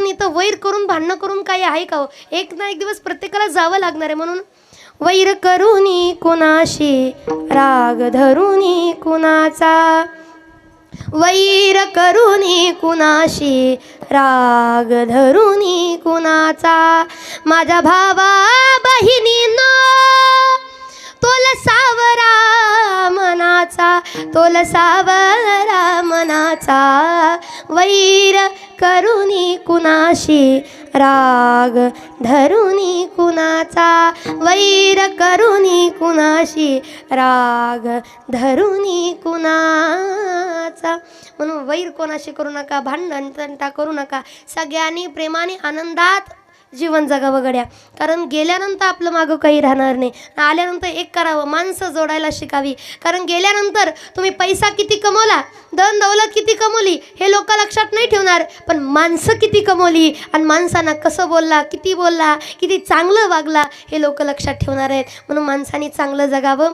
कारण इथं वैर करून भांडणं करून काही आहे का हो? एक ना एक दिवस प्रत्येकाला जावं लागणार आहे म्हणून. वैर करुनी कुणाशी राग धरुनी कुणाचा? वैर करुनी कुणाशी राग धरुनी कुणाचा? माझ्या भावा तो लसावरा मनाचा वैर करुणी कुणाशी? राग धरुणी कुणाचा? वैर करुणी कुणाशी? राग धरुणी कुणाचा? म्हणून वैर कोणाशी करू नका भांडण तंटा करू नका. सगळ्यांनी प्रेमाने आनंदात जीवन जगावं गड्या कारण गेल्यानंतर आपलं मागं काही राहणार नाही. आल्यानंतर एक करावं. माणसं जोडायला शिकावी. कारण गेल्यानंतर तुम्ही पैसा किती कमवला धन दौलत किती कमवली हे लोक लक्षात नाही ठेवणार. पण माणसं किती कमवली आणि माणसांना कसं बोलला किती बोलला किती चांगलं वागला हे लोक लक्षात ठेवणार आहेत. म्हणून माणसाने चांगलं जगावं.